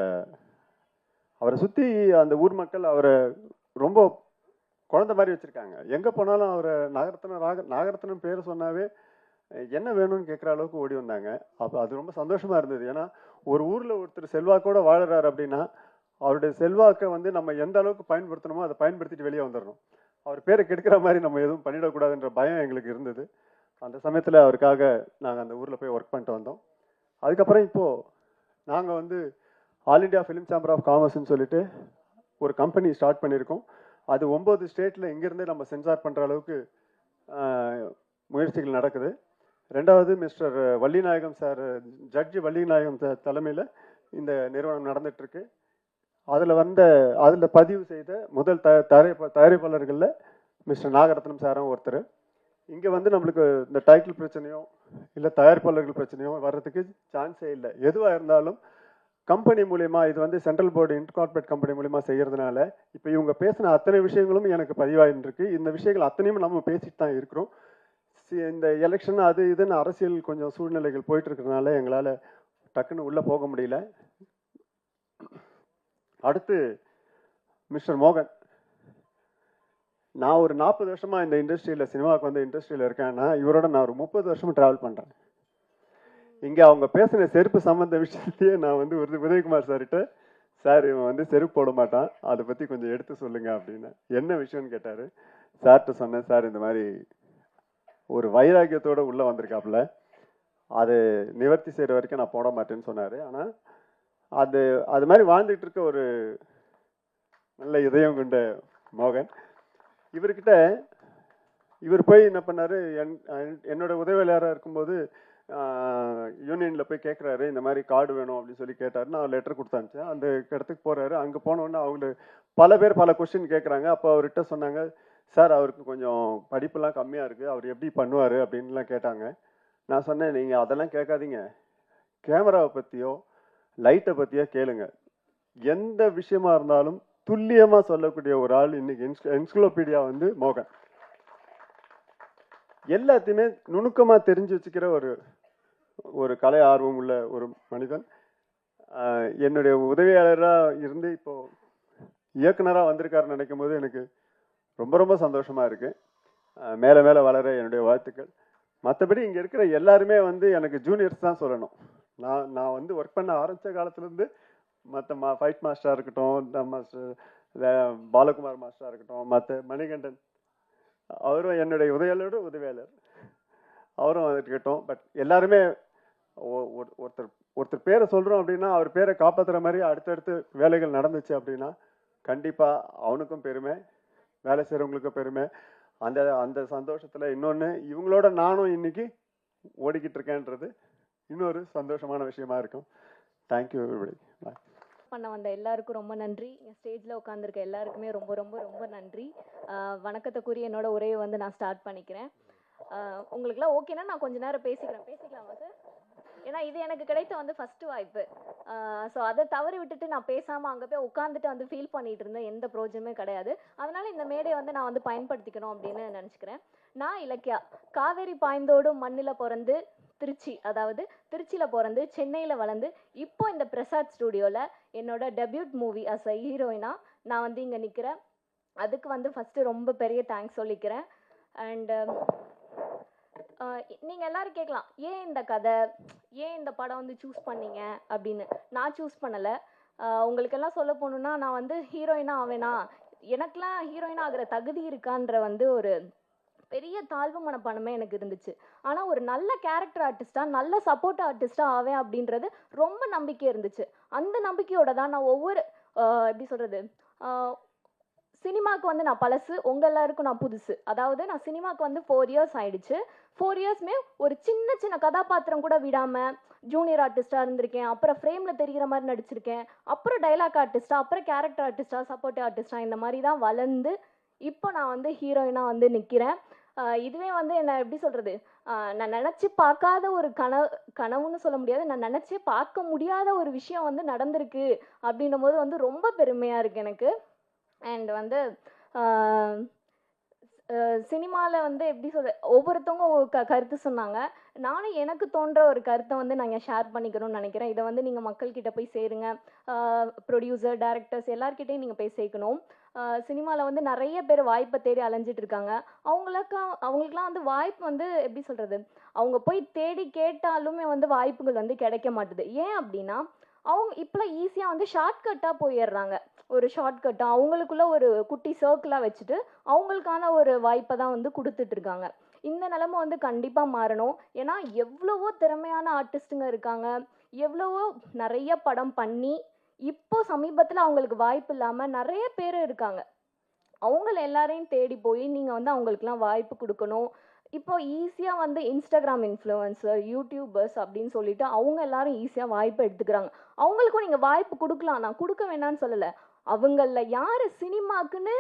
அவரை சுற்றி அந்த ஊர் மக்கள் அவரை ரொம்ப குழந்த மாதிரி வச்சுருக்காங்க. எங்கே போனாலும் அவரை நாகரத்னம் நாக நாகரத்னம் பேர் சொன்னாவே என்ன வேணும்னு கேட்குற அளவுக்கு ஓடி வந்தாங்க. அப்போ அது ரொம்ப சந்தோஷமாக இருந்தது. ஏன்னா ஒரு ஊரில் ஒருத்தர் செல்வாக்கோட வாழறாரு அப்படின்னா அவருடைய செல்வாக்கை வந்து நம்ம எந்த அளவுக்கு பயன்படுத்தணுமோ அதை பயன்படுத்திட்டு வெளியே வந்துடணும் அவர் பேரை கெடுக்கிற மாதிரி நம்ம எதுவும் பண்ணிடக்கூடாதுன்ற பயம் எங்களுக்கு இருந்தது. அந்த சமயத்தில் அவருக்காக நாங்கள் அந்த ஊரில் போய் ஒர்க் பண்ணிட்டு வந்தோம். அதுக்கப்புறம் இப்போது நாங்கள் வந்து all India film chamber of காமர்ஸ்னு சொல்லிட்டு ஒரு கம்பெனி ஸ்டார்ட் பண்ணியிருக்கோம். அது ஒம்பது ஸ்டேட்டில் இங்கேருந்தே நம்ம சென்சார் பண்ணுற அளவுக்கு முயற்சிகள் நடக்குது. ரெண்டாவது mister Vallinayagam sir judge Vallinayagam sir தலைமையில் இந்த நிறுவனம் நடந்துகிட்ருக்கு அதில் வந்த அதில் பதிவு செய்த முதல் த தயாரிப்ப தயாரிப்பாளர்களில் மிஸ்டர் நாகரத்னம் சாரும் ஒருத்தர். இங்கே வந்து நம்மளுக்கு இந்த டைட்டில் பிரச்சனையோ இல்லை தயாரிப்பாளர்கள் பிரச்சனையோ வர்றதுக்கு சான்ஸே இல்லை. எதுவாக இருந்தாலும் கம்பெனி மூலயமா இது வந்து சென்ட்ரல் போர்டு இன்கார்பரேட் கம்பெனி மூலயமா செய்கிறதுனால இப்போ இவங்க பேசின அத்தனை விஷயங்களும் எனக்கு பதிவாயின்னு இருக்கு இந்த விஷயங்கள் அத்தனையும் நம்ம பேசிட்டு தான் இருக்கிறோம். இந்த எலெக்ஷன் அது இதுன்னு அரசியல் கொஞ்சம் சூழ்நிலைகள் போயிட்டு இருக்கிறதுனால எங்களால் டக்குன்னு உள்ளே போக முடியல. அடுத்து மிஸ்டர் மோகன். நான் ஒரு நாற்பது வருஷமாக இந்த இண்டஸ்ட்ரியில் சினிமாவுக்கு வந்து இண்டஸ்ட்ரியில் இருக்கேன்னா இவரோட நான் ஒரு முப்பது வருஷமும் ட்ராவல் பண்ணுறேன் இங்கே அவங்க பேசின செருப்பு சம்மந்த விஷயத்தையே நான் வந்து உதய- உதயகுமார் சார்கிட்ட சார் இவன் வந்து செருப்பு போட மாட்டான். அதை பற்றி கொஞ்சம் எடுத்து சொல்லுங்கள் அப்படின்னு. என்ன விஷயம்னு கேட்டார். சார்கிட்ட சொன்னேன் சார் இந்த மாதிரி ஒரு வைராக்கியத்தோடு உள்ளே வந்திருக்காப்புல. அது நிவர்த்தி செய்கிற வரைக்கும் நான் போட மாட்டேன்னு சொன்னார். ஆனால் அது அது மாதிரி வாழ்ந்துட்டு இருக்க ஒரு நல்ல இதயம் கொண்ட மோகன். இவர்கிட்ட இவர் போய் என்ன பண்ணாரு? என் என்னோட உதவியாளராக இருக்கும்போது யூனியனில் போய் கேட்குறாரு இந்த மாதிரி கார்டு வேணும் அப்படின்னு சொல்லி கேட்டார். நான் லெட்டர் கொடுத்து அந்த இடத்துக்கு போகிறாரு அங்கே போனோடனே அவங்க பல பேர் பல கொஸ்டின் கேட்குறாங்க அப்போ அவர்கிட்ட சொன்னாங்க சார் அவருக்கு கொஞ்சம் படிப்பெல்லாம் கம்மியாக இருக்குது அவர் எப்படி பண்ணுவார் அப்படின்லாம் கேட்டாங்க. நான் சொன்னேன் நீங்கள் அதெல்லாம் கேட்காதீங்க. கேமராவை பற்றியோ லைட்டை பற்றியோ கேளுங்க. எந்த விஷயமா இருந்தாலும் துல்லியமாக சொல்லக்கூடிய ஒரு ஆள் இன்னைக்கு என்ஸ்க்ளோபீடியா வந்து மோகன். எல்லாத்தையுமே நுணுக்கமாக தெரிஞ்சு வச்சுக்கிற ஒரு ஒரு கலை ஆர்வம் உள்ள ஒரு மனிதன். என்னுடைய உதவியாளராக இருந்து இப்போது இயக்குனராக வந்திருக்காருன்னு நினைக்கும் போது எனக்கு ரொம்ப ரொம்ப சந்தோஷமாக இருக்குது மேலே மேலே வளர என்னுடைய வாழ்த்துக்கள். மற்றபடி இங்கே இருக்கிற எல்லாருமே வந்து எனக்கு ஜூனியர்ஸ் தான் சொல்லணும். நான் நான் வந்து ஒர்க் பண்ண ஆரம்பித்த காலத்துலேருந்து மற்ற மா ஃபைட் மாஸ்டராக இருக்கட்டும் நம்ம பாலகுமார் மாஸ்டராக இருக்கட்டும் மற்ற மணிகண்டன் அவரும் என்னுடைய உதவியாளரோட உதவியாளர். அவரும் இருக்கட்டும். பட் எல்லாருமே ஒ- ஒரு- ஒருத்தர் ஒருத்தர் பேரை சொல்கிறோம் அப்படின்னா அவர் பேரை காப்பாற்றுற மாதிரி அடுத்தடுத்து வேலைகள் நடந்துச்சு அப்படின்னா கண்டிப்பாக அவனுக்கும் பெருமை. வேலை செய்கிறவங்களுக்கு பெருமை. அந்த அந்த சந்தோஷத்தில் இன்னொன்று இவங்களோட நானும் இன்றைக்கி ஓடிக்கிட்டு இருக்கேன்றது இன்னொரு சந்தோஷமான விஷயமா இருக்கும். தேங்க்யூ எவ்ரிபடி பாய் பண்ண வந்த எல்லாருக்கும் ரொம்ப நன்றி. ஸ்டேஜில் உட்காந்துருக்க எல்லாருக்குமே ரொம்ப ரொம்ப ரொம்ப நன்றி. ஆஹ் வணக்கத்துக்குரிய என்னோட உரையை வந்து நான் ஸ்டார்ட் பண்ணிக்கிறேன். உங்களுக்குலாம் ஓகேனா நான் கொஞ்ச நேரம் பேசிக்கிறேன். பேசிக்கலாமா சார் ஏன்னா இது எனக்கு கிடைத்த வந்து ஃபர்ஸ்ட் வாய்ப்பு. ஸோ அதை தவறி விட்டுட்டு நான் பேசாமல் அங்கே போய் உட்காந்துட்டு வந்து ஃபீல் பண்ணிட்டு இருந்தேன். எந்த ப்ரோஜனமே கிடையாது. அதனால இந்த மேடையை வந்து நான் வந்து பயன்படுத்திக்கணும் அப்படின்னு நினச்சிக்கிறேன். நான் இலக்கியா. காவேரி பாய்ந்தோடும் மண்ணில் பிறந்து திருச்சி அதாவது திருச்சியில் பிறந்து சென்னையில் வளர்ந்து இப்போ இந்த பிரசாத் ஸ்டுடியோவில் என்னோட டெபியூட் மூவி அஸ் அ ஹீரோயினா நான் வந்து இங்கே நிற்கிறேன் அதுக்கு வந்து ஃபஸ்ட்டு ரொம்ப பெரிய தேங்க்ஸ் சொல்லிக்கிறேன். அண்டு நீங்கள் எல்லோரும் கேட்கலாம். ஏன் இந்த கதை? ஏன் இந்த படம் வந்து சூஸ் பண்ணீங்க? அப்படின்னு. நான் சூஸ் பண்ணலை. உங்களுக்கெல்லாம் சொல்ல போகணுன்னா நான் வந்து ஹீரோயினாக ஆவேனா? எனக்கெலாம் ஹீரோயினாக ஆகிற தகுதி இருக்கான்ற வந்து ஒரு பெரிய தாழ்வு மனப்பான்மை எனக்கு இருந்துச்சு. ஆனால் ஒரு நல்ல கேரக்டர் ஆர்டிஸ்டாக நல்ல சப்போர்ட் ஆர்டிஸ்டாக ஆவேன் அப்படின்றது ரொம்ப நம்பிக்கை இருந்துச்சு. அந்த நம்பிக்கையோட தான் நான் ஒவ்வொரு எப்படி சொல்கிறது சினிமாவுக்கு வந்து நான் பழசு உங்கள் எல்லாருக்கும் நான் புதுசு. அதாவது நான் சினிமாவுக்கு வந்து ஃபோர் இயர்ஸ் ஆயிடுச்சு. ஃபோர் இயர்ஸ்மே ஒரு சின்ன சின்ன கதாபாத்திரம் கூட விடாமல் ஜூனியர் ஆர்டிஸ்ட்டாக இருந்திருக்கேன். அப்புறம் ஃப்ரேமில் தெரிகிற மாதிரி நடிச்சிருக்கேன். அப்புறம் டைலாக் ஆர்டிஸ்ட்டாக அப்புறம் கேரக்டர் ஆர்டிஸ்ட்டாக சப்போர்ட் ஆர்டிஸ்ட்டாக இந்த மாதிரி தான் வளர்ந்து இப்போ நான் வந்து ஹீரோயினாக வந்து நிற்கிறேன் இதுவே வந்து என்ன எப்படி சொல்கிறது நான் நினச்சி பார்க்காத ஒரு கனவு கனவுன்னு சொல்ல முடியாது. நான் நினச்சே பார்க்க முடியாத ஒரு விஷயம் வந்து நடந்திருக்கு. அப்படின்னும் போது வந்து ரொம்ப பெருமையாக இருக்குது எனக்கு. அண்ட் வந்து சினிமாவில் வந்து எப்படி சொல்ற ஒவ்வொருத்தவங்க க கருத்து சொன்னாங்க. நானும் எனக்கு தோன்ற ஒரு கருத்தை வந்து நாங்கள் ஷேர் பண்ணிக்கணும்னு நினைக்கிறேன். இதை வந்து நீங்கள் மக்கள்கிட்ட போய் சேருங்க. ப்ரொடியூசர் டேரக்டர்ஸ் எல்லாருக்கிட்டையும் நீங்கள் போய் சேர்க்கணும். சினிமாவில் வந்து நிறைய பேர் வாய்ப்பை தேடி அலைஞ்சிட்டு இருக்காங்க. அவங்களுக்கு அவங்களுக்குலாம் வந்து வாய்ப்பு வந்து எப்படி சொல்கிறது அவங்க போய் தேடி கேட்டாலுமே வந்து வாய்ப்புகள் வந்து கிடைக்க மாட்டுது. ஏன் அப்படின்னா அவங்க இப்போலாம் ஈஸியாக வந்து ஷார்ட்கட்டாக போயிடுறாங்க. ஒரு ஷார்ட்கட்டாக அவங்களுக்குள்ள ஒரு குட்டி சர்க்கிளாக வச்சுட்டு அவங்களுக்கான ஒரு வாய்ப்பை தான் வந்து கொடுத்துட்ருக்காங்க இந்த நிலமை வந்து கண்டிப்பாக மாறணும். ஏன்னா எவ்வளவோ திறமையான ஆர்டிஸ்ட்டுங்க இருக்காங்க. எவ்வளவோ நிறைய படம் பண்ணி இப்போ சமீபத்தில் அவங்களுக்கு வாய்ப்பு இல்லாமல் நிறைய பேர் இருக்காங்க. அவங்கள எல்லாரையும் தேடி போய் நீங்கள் வந்து அவங்களுக்குலாம் வாய்ப்பு கொடுக்கணும். இப்போ ஈஸியாக வந்து இன்ஸ்டாகிராம் இன்ஃப்ளூயன்சர் யூடியூபர்ஸ் அப்படின்னு சொல்லிட்டு அவங்க எல்லாரும் ஈஸியாக வாய்ப்பு எடுத்துக்கிறாங்க. அவங்களுக்கும் நீங்கள் வாய்ப்பு கொடுக்கலாம். நான் கொடுக்க வேணாம்னு சொல்லலை. அவங்களில் யார் சினிமாக்குன்னு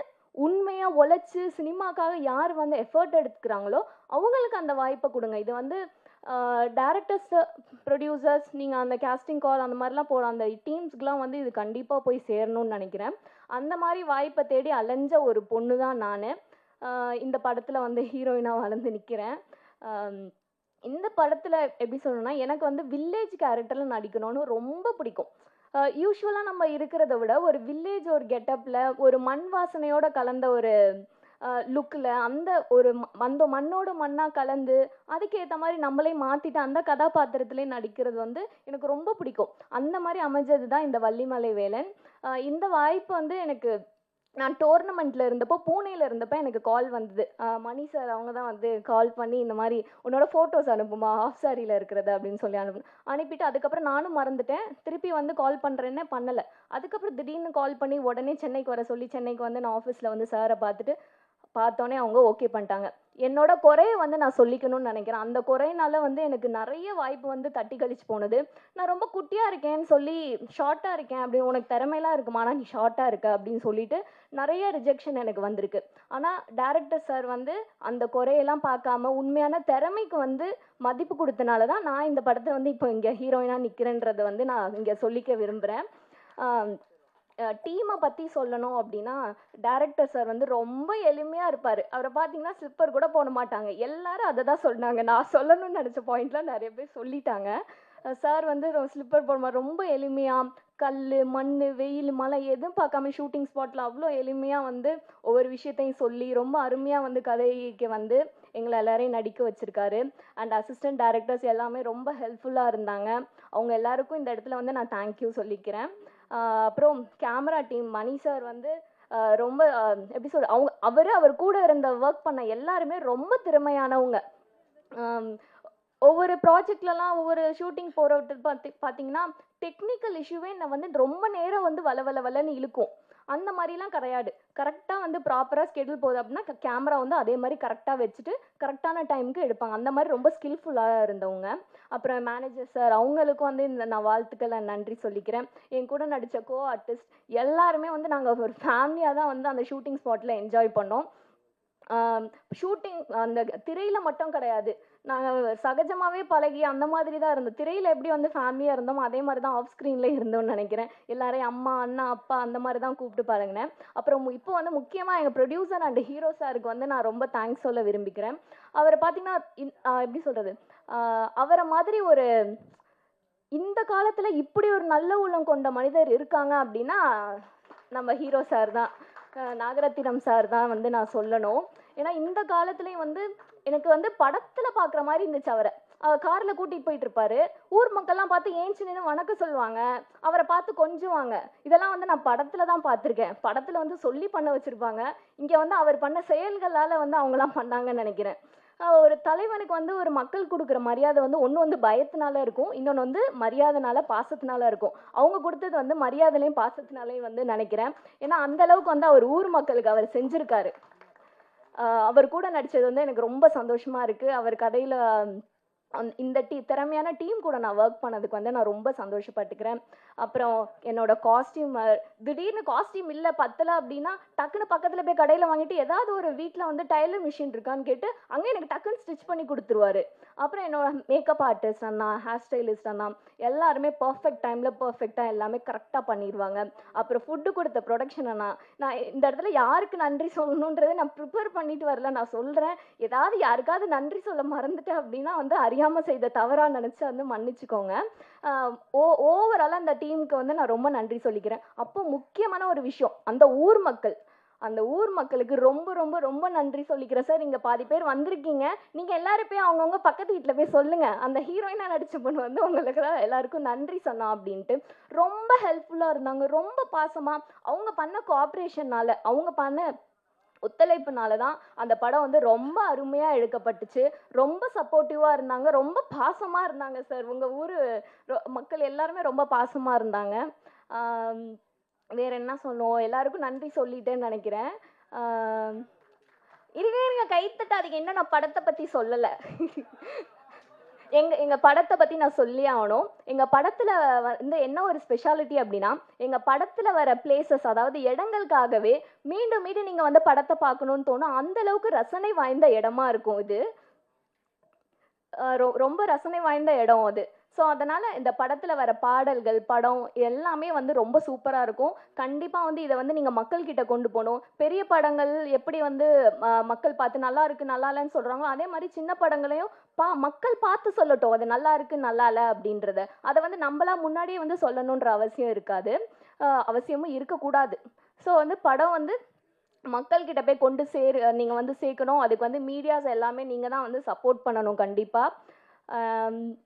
உண்மையாக உழைச்சி சினிமாக்காக யார் வந்து எஃபர்ட் எடுத்துக்கிறாங்களோ அவங்களுக்கு அந்த வாய்ப்பை கொடுங்க. இது வந்து டேரக்டர்ஸ் ப்ரொடியூசர்ஸ் நீங்கள் அந்த கேஸ்டிங் கால் அந்த மாதிரிலாம் போகிற அந்த டீம்ஸ்க்குலாம் வந்து இது கண்டிப்பாக போய் சேரணும்னு நினைக்கிறேன். அந்த மாதிரி வாய்ப்பை தேடி அலைஞ்ச ஒரு பொண்ணு தான் நான். இந்த படத்தில் வந்து ஹீரோயினாக வளர்ந்து நிற்கிறேன் இந்த படத்தில் எப்படி சொல்லணும்னா எனக்கு வந்து வில்லேஜ் கேரக்டரில் நடிக்கணும்னு ரொம்ப பிடிக்கும். யூஸ்வலாக நம்ம இருக்கிறத விட ஒரு வில்லேஜ் ஒரு கெட்டப்பில் ஒரு மண் வாசனையோட கலந்த ஒரு லுக்கில் அந்த ஒரு அந்த மண்ணோட மண்ணாக கலந்து அதுக்கேற்ற மாதிரி நம்மளே மாற்றிட்டு அந்த கதாபாத்திரத்திலே நடிக்கிறது வந்து எனக்கு ரொம்ப பிடிக்கும். அந்த மாதிரி அமைஞ்சது தான் இந்த வள்ளிமலை வேலன் இந்த வாய்ப்பு வந்து எனக்கு நான் டோர்னமெண்ட்டில் இருந்தப்போ பூனேயில் இருந்தப்போ எனக்கு கால் வந்தது. மணி சார் அவங்க தான் வந்து கால் பண்ணி இந்த மாதிரி உன்னோட ஃபோட்டோஸ் அனுப்புமா? ஆஃப் சாரியில் இருக்கிறது அப்படின்னு சொல்லி அனுப்பு அனுப்பிட்டு அதுக்கப்புறம் நானும் மறந்துட்டேன். திருப்பி வந்து கால் பண்ணுறேன்னே பண்ணலை. அதுக்கப்புறம் திடீர்னு கால் பண்ணி உடனே சென்னைக்கு வர சொல்லி சென்னைக்கு வந்து நான் ஆஃபீஸில் வந்து சாரை பார்த்துட்டு பார்த்தோன்னே அவங்க ஓகே பண்ணிட்டாங்க. என்னோட குறையை வந்து நான் சொல்லிக்கணும்னு நினைக்கிறேன். அந்த குறையினால வந்து எனக்கு நிறைய வாய்ப்பு வந்து தட்டி கழிச்சு போனது. நான் ரொம்ப குட்டியாக இருக்கேன்னு சொல்லி ஷார்ட்டாக இருக்கேன் அப்படின்னு உனக்கு திறமையெல்லாம் இருக்குமா? ஆனால் நீ ஷார்ட்டாக இருக்க அப்படின்னு சொல்லிட்டு நிறைய ரிஜெக்ஷன் எனக்கு வந்திருக்கு. ஆனால் டேரக்டர் சார் வந்து அந்த குறையெல்லாம் பார்க்காம உண்மையான திறமைக்கு வந்து மதிப்பு கொடுத்தனால தான் நான் இந்த படத்தை வந்து இப்போ இங்கே ஹீரோயினாக நிற்கிறேன்றதை வந்து நான் இங்கே சொல்லிக்க விரும்புகிறேன் டீமை பற்றி சொல்லணும் அப்படின்னா டேரக்டர் சார் வந்து ரொம்ப எளிமையாக இருப்பார். அவரை பார்த்தீங்கன்னா ஸ்லிப்பர் கூட போட மாட்டாங்க. எல்லாரும் அதை தான் சொன்னாங்க. நான் சொல்லணும்னு நினச்ச பாயிண்ட்லாம் நிறைய பேர் சொல்லிட்டாங்க. சார் வந்து ஸ்லிப்பர் போடுமா மாதிரி ரொம்ப எளிமையாக கல் மண் வெயில் மழை எதுவும் பார்க்காம ஷூட்டிங் ஸ்பாட்டில் அவ்வளோ எளிமையாக வந்து ஒவ்வொரு விஷயத்தையும் சொல்லி ரொம்ப அருமையாக வந்து கதைக்கு வந்து எங்களை எல்லாரையும் நடிக்க வச்சுருக்காரு. அண்ட் அசிஸ்டன்ட் டேரக்டர்ஸ் எல்லாமே ரொம்ப ஹெல்ப்ஃபுல்லாக இருந்தாங்க. அவங்க எல்லாருக்கும் இந்த இடத்துல வந்து நான் தேங்க்யூ சொல்லிக்கிறேன். அப்புறம் கேமரா டீம் மணி சார் வந்து ரொம்ப எப்படி சொல்ற அவங்க அவர் அவர் கூட இருந்த ஒர்க் பண்ண எல்லாருமே ரொம்ப திறமையானவங்க. ஒவ்வொரு ப்ராஜெக்ட்லலாம் ஒவ்வொரு ஷூட்டிங் போகிற பார்த்தி பார்த்தீங்கன்னா டெக்னிக்கல் இஷ்யூவே நான் வந்து ரொம்ப நேரம் வந்து வள வள வளன்னு இழுக்கும். அந்த மாதிரிலாம் கிடையாது. கரெக்டாக வந்து ப்ராப்பராக ஸ்கெடியூல் போகுது அப்படின்னா கேமரா வந்து அதே மாதிரி கரெக்டாக வச்சுட்டு கரெக்டான டைமுக்கு எடுப்பாங்க. அந்த மாதிரி ரொம்ப ஸ்கில்ஃபுல்லாக இருந்தவங்க. அப்புறம் மேனேஜர் சார் அவங்களுக்கும் வந்து இந்த நான் வாழ்த்துக்களை நன்றி சொல்லிக்கிறேன். என் கூட நடித்த கோ ஆர்டிஸ்ட் எல்லாருமே வந்து நாங்கள் ஒரு ஃபேமிலியாக தான் வந்து அந்த ஷூட்டிங் ஸ்பாட்டில் என்ஜாய் பண்ணோம். ஷூட்டிங் அந்த திரையில் மட்டும் கிடையாது. நாங்கள் சகஜமாகவே பழகி அந்த மாதிரி தான் இருந்தோம். திரையில் எப்படி வந்து ஃபேமிலியாக இருந்தோம் அதே மாதிரி தான் ஆஃப் ஸ்க்ரீனில் இருந்தோம்னு நினைக்கிறேன். எல்லாரையும் அம்மா அண்ணா அப்பா அந்த மாதிரி தான் கூப்பிட்டு பழகினேன். அப்புறம் இப்போ வந்து முக்கியமாக எங்கள் ப்ரொடியூசர் அண்ட் ஹீரோ சாருக்கு வந்து நான் ரொம்ப தேங்க்ஸ் சொல்ல விரும்பிக்கிறேன் அவரை பார்த்தீங்கன்னா எப்படி சொல்கிறது அவரை மாதிரி ஒரு இந்த காலத்தில் இப்படி ஒரு நல்ல உள்ளம் கொண்ட மனிதர் இருக்காங்க அப்படின்னா நம்ம ஹீரோ சார் தான். நாகரத்தினம் சார் தான் வந்து நான் சொல்லணும். ஏன்னா இந்த காலத்துலேயும் வந்து எனக்கு வந்து படத்தில் பார்க்குற மாதிரி இருந்துச்சு அவரை. காரில் கூட்டிகிட்டு போயிட்டு இருப்பாரு. ஊர் மக்கள்லாம் பார்த்து ஏஞ்சி நின்று வணக்கம் சொல்லுவாங்க. அவரை பார்த்து கொஞ்சுவாங்க. இதெல்லாம் வந்து நான் படத்தில் தான் பார்த்துருக்கேன். படத்தில் வந்து சொல்லி பண்ண வச்சுருப்பாங்க. இங்கே வந்து அவர் பண்ண செயல்களால் வந்து அவங்களாம் பண்ணாங்கன்னு நினைக்கிறேன். ஒரு தலைவனுக்கு வந்து ஒரு மக்கள் கொடுக்குற மரியாதை வந்து ஒன்று வந்து பயத்தினால இருக்கும். இன்னொன்று வந்து மரியாதைனால பாசத்தினால இருக்கும். அவங்க கொடுத்தது வந்து மரியாதையிலையும் பாசத்தினாலையும் வந்து நினைக்கிறேன். ஏன்னா அந்த அளவுக்கு வந்து அவர் ஊர் மக்களுக்கு அவர் செஞ்சுருக்காரு. அவர் கூட நடித்தது வந்து எனக்கு ரொம்ப சந்தோஷமாக இருக்குது அவர் கதையில் இந்த டீ திறமையான டீம் கூட நான் ஒர்க் பண்ணதுக்கு வந்து நான் ரொம்ப சந்தோஷப்பட்டுக்கிறேன். அப்புறம் என்னோட காஸ்டியூம் திடீர்னு காஸ்டியூம் இல்லை பத்தலை அப்படின்னா டக்குன்னு பக்கத்தில் போய் கடையில் வாங்கிட்டு ஏதாவது ஒரு வீட்டில் வந்து டைலர் மிஷின் இருக்கான்னு கேட்டு அங்கே எனக்கு டக்குன்னு ஸ்டிச் பண்ணி கொடுத்துருவாரு. அப்புறம் என்னோட மேக்கப் ஆர்டிஸ்ட் அண்ணா ஹேர் ஸ்டைலிஸ்ட் அண்ணா எல்லாருமே பர்ஃபெக்ட் டைமில் பர்ஃபெக்டாக எல்லாமே கரெக்டாக பண்ணிடுவாங்க அப்புறம் ஃபுட்டு கொடுத்த ப்ரொடக்ஷன் அண்ணா நான் இந்த இடத்துல யாருக்கு நன்றி சொல்லணுன்றதை நான் ப்ரிப்பேர் பண்ணிட்டு வரல நான் சொல்கிறேன் ஏதாவது யாருக்காவது நன்றி சொல்ல மறந்துட்டேன் அப்படின்னா வந்து அறியாமல் செய்த தவறாக நினச்சி வந்து மன்னிச்சுக்கோங்க. ஓ ஓவராலாக அந்த டீமுக்கு வந்து நான் ரொம்ப நன்றி சொல்லிக்கிறேன். அப்போ முக்கியமான ஒரு விஷயம் அந்த ஊர் மக்கள். அந்த ஊர் மக்களுக்கு ரொம்ப ரொம்ப ரொம்ப நன்றி சொல்லிக்கிறேன். சார் இங்கே பாதி பேர் வந்திருக்கீங்க. நீங்கள் எல்லாரும் போய் அவங்கவுங்க பக்கத்து வீட்டில் போய் சொல்லுங்கள் அந்த ஹீரோயினாக நடிச்ச பொண்ணு வந்து உங்களுக்கு எல்லாருக்கும் நன்றி சொன்னா அப்படின்ட்டு. ரொம்ப ஹெல்ப்ஃபுல்லாக இருந்தாங்க. ரொம்ப பாசமாக அவங்க பண்ண கோஆப்ரேஷனால் அவங்க பண்ண ஒத்துழைப்புனால தான் அந்த படம் வந்து ரொம்ப அருமையாக எடுக்கப்பட்டுச்சு. ரொம்ப சப்போர்ட்டிவாக இருந்தாங்க. ரொம்ப பாசமாக இருந்தாங்க சார் உங்கள் ஊர் மக்கள் எல்லாருமே ரொம்ப பாசமாக இருந்தாங்க. வேற என்ன சொல்லணும் எல்லாருக்கும் நன்றி சொல்லிட்டேன்னு நினைக்கிறேன். இதுவே இருங்க இருங்க. கை இன்னும் நான் படத்தை பற்றி சொல்லலை. எங்க எங்க படத்தை பத்தி நான் சொல்லி ஆகணும். எங்க படத்துல வந்து என்ன ஒரு ஸ்பெஷாலிட்டி அப்படின்னா எங்க படத்துல வர பிளேசஸ் அதாவது இடங்களுக்காகவே மீண்டும் மீண்டும் நீங்க வந்து படத்தை பார்க்கணும்னு தோணும். அந்த அளவுக்கு ரசனை வாய்ந்த இடமா இருக்கும் இது. ரொ- ரொம்ப ரசனை வாய்ந்த இடம் அது. ஸோ அதனால் இந்த படத்தில் வர பாடல்கள் படம் எல்லாமே வந்து ரொம்ப சூப்பராக இருக்கும். கண்டிப்பாக வந்து இதை வந்து நீங்கள் மக்கள்கிட்ட கொண்டு போகணும். பெரிய படங்கள் எப்படி வந்து மக்கள் பார்த்து நல்லா இருக்குது நல்லா இல்லைன்னு சொல்கிறாங்களோ அதே மாதிரி சின்ன படங்களையும் பா மக்கள் பார்த்து சொல்லட்டும். அது நல்லா இருக்குது நல்லா இல்லை அப்படின்றத. அதை வந்து நம்மளா முன்னாடியே வந்து சொல்லணுன்ற அவசியம் இருக்காது. அவசியமும் இருக்கக்கூடாது. ஸோ வந்து படம் வந்து மக்கள்கிட்ட போய் கொண்டு சேரு நீங்கள் வந்து சேர்க்கணும். அதுக்கு வந்து மீடியாஸ் எல்லாமே நீங்கள் தான் வந்து சப்போர்ட் பண்ணணும் கண்டிப்பாக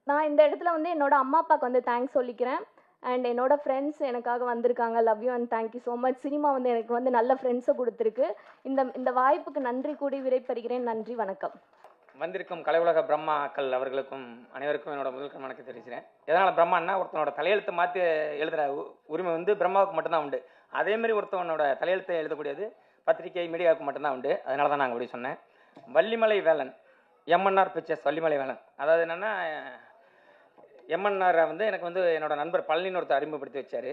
நான் இந்த இடத்துல வந்து என்னோட அம்மா அப்பாவுக்கு வந்து தேங்க்ஸ் சொல்லிக்கிறேன். அண்ட் என்னோடய ஃப்ரெண்ட்ஸ் எனக்காக வந்திருக்காங்க. Love you and thank you so much cinema வந்து எனக்கு வந்து நல்ல ஃப்ரெண்ட்ஸை கொடுத்துருக்கு. இந்த இந்த வாய்ப்புக்கு நன்றி கூடி விடைபெறுகிறேன். நன்றி வணக்கம். வந்திருக்கும் கலையுலக பிரம்மாக்கள் அவர்களுக்கும் அனைவருக்கும் என்னோட முதல் வணக்கம் தெரிவிக்கிறேன் எதனால் பிரம்மான்னா ஒருத்தனோட தலையெழுத்தை மாற்றி எழுதுகிற உரிமை வந்து பிரம்மாவுக்கு மட்டும்தான் உண்டு. அதேமாரி ஒருத்தவனோட தலையெழுத்தை எழுதக்கூடியது பத்திரிகை மீடியாவுக்கு மட்டும்தான் உண்டு. அதனால தான் நாங்கள் அப்படி சொன்னேன். வள்ளிமலை வேலன். எம்என்ஆர் பிக்சர்ஸ் வள்ளிமலை வேலன் அதாவது என்னென்னா எம்என்ஆரை வந்து எனக்கு வந்து என்னோட நண்பர் பழனின்னு ஒருத்தர் அறிமுகப்படுத்தி வச்சார்.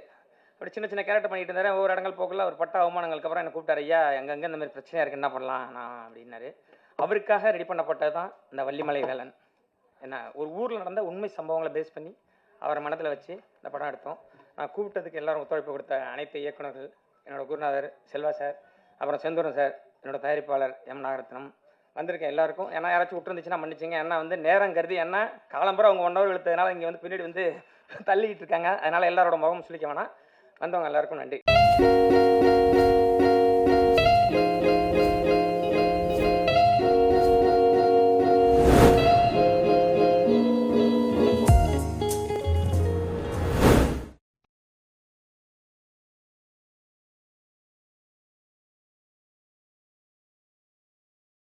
அப்படி சின்ன சின்ன கேரக்டர் பண்ணிட்டு இருந்தார் ஒவ்வொரு இடங்கள் போகல ஒரு பட்ட அவமானங்களுக்கு அப்புறம் என்னை கூப்பிட்டாரு ஐயா எங்கெங்கே இந்த மாதிரி பிரச்சனையாக இருக்குது என்ன பண்ணலாம் நான்? அப்படின்னாரு. அவருக்காக ரெடி பண்ணப்பட்டது தான் இந்த வள்ளிமலை வேலன் என்ன ஒரு ஊரில் நடந்த உண்மை சம்பவங்களை பேஸ் பண்ணி அவரை மனதில் வச்சு இந்த படம் எடுத்தோம். நான் கூப்பிட்டதுக்கு எல்லாரும் ஒத்துழைப்பு கொடுத்த அனைத்து இயக்குனர்கள் என்னோடய குருநாதர் செல்வா சார் அப்புறம் செந்தூரன் சார் என்னோடய தயாரிப்பாளர் எம் நாகரத்னம் வந்திருக்கேன் எல்லாருக்கும். ஏன்னா யாராச்சும் விட்டுருந்துச்சுன்னா மன்னிச்சிங்க. ஏன்னா வந்து நேரம் கருதி ஏன்னா காலம்புற அவங்க ஒன் ஹவர் இழுத்ததுனால இங்கே வந்து பின்னாடி வந்து தள்ளிக்கிட்டு இருக்காங்க. அதனால் எல்லாரோட முகம் சொல்லிக்க வேணாம். வந்தவங்க எல்லாருக்கும் நன்றி.